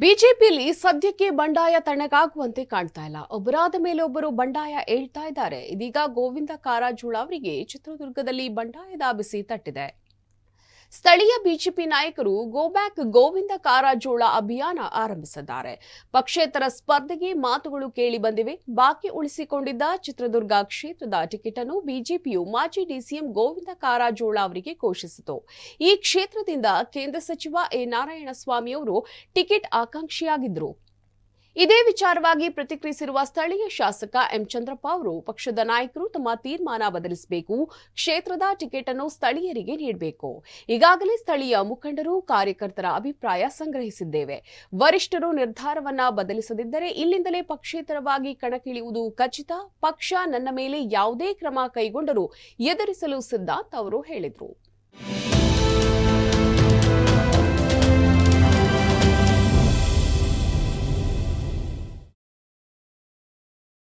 ಬಿಜೆಪಿಯಲ್ಲಿ ಸದ್ಯಕ್ಕೆ ಬಂಡಾಯ ತಣ್ಣಗಾಗುವಂತೆ ಕಾಣ್ತಾ ಇಲ್ಲ. ಒಬ್ಬರಾದ ಮೇಲೆ ಒಬ್ಬರು ಬಂಡಾಯ ಏಳ್ತಾ ಇದ್ದಾರೆ. ಇದೀಗ ಗೋವಿಂದ ಕಾರಜೋಳ ಅವರಿಗೆ ಚಿತ್ರದುರ್ಗದಲ್ಲಿ ಬಂಡಾಯದ ಬಿಸಿ ತಟ್ಟಿದೆ. ಸ್ಥಳೀಯ ಬಿಜೆಪಿ ನಾಯಕರು ಗೋ ಬ್ಯಾಕ್ ಗೋವಿಂದ ಕಾರಜೋಳ ಅಭಿಯಾನ ಆರಂಭಿಸಿದ್ದಾರೆ. ಪಕ್ಷೇತರ ಸ್ಪರ್ಧೆಗೆ ಮಾತುಗಳು ಕೇಳಿ ಬಂದಿವೆ. ಬಾಕಿ ಉಳಿಸಿಕೊಂಡಿದ್ದ ಚಿತ್ರದುರ್ಗ ಕ್ಷೇತ್ರದ ಟಿಕೆಟ್ ಅನ್ನು ಬಿಜೆಪಿಯು ಮಾಜಿ ಡಿಸಿಎಂ ಗೋವಿಂದ ಕಾರಜೋಳ ಅವರಿಗೆ ಘೋಷಿಸಿತು. ಈ ಕ್ಷೇತ್ರದಿಂದ ಕೇಂದ್ರ ಸಚಿವ ಎ. ನಾರಾಯಣಸ್ವಾಮಿ ಅವರು ಟಿಕೆಟ್ ಆಕಾಂಕ್ಷಿಯಾಗಿದ್ದರು. ಇದೇ ವಿಚಾರವಾಗಿ ಪ್ರತಿಕ್ರಿಯಿಸಿರುವ ಸ್ಥಳೀಯ ಶಾಸಕ ಎಂ ಚಂದ್ರಪ್ಪ ಅವರು, ಪಕ್ಷದ ನಾಯಕರು ತಮ್ಮ ತೀರ್ಮಾನ ಬದಲಿಸಬೇಕು, ಕ್ಷೇತ್ರದ ಟಿಕೆಟ್ ಅನ್ನು ಸ್ಥಳೀಯರಿಗೆ ನೀಡಬೇಕು. ಈಗಾಗಲೇ ಸ್ಥಳೀಯ ಮುಖಂಡರು, ಕಾರ್ಯಕರ್ತರ ಅಭಿಪ್ರಾಯ ಸಂಗ್ರಹಿಸಿದ್ದೇವೆ. ವರಿಷ್ಠರು ನಿರ್ಧಾರವನ್ನ ಬದಲಿಸದಿದ್ದರೆ ಇಲ್ಲಿಂದಲೇ ಪಕ್ಷೇತರವಾಗಿ ಕಣಕ್ಕಿಳಿಯುವುದು ಖಚಿತ. ಪಕ್ಷ ನನ್ನ ಮೇಲೆ ಯಾವುದೇ ಕ್ರಮ ಕೈಗೊಂಡರೂ ಎದುರಿಸಲು ಸಿದ್ಧ ಅಂತ ಅವರು ಹೇಳಿದರು.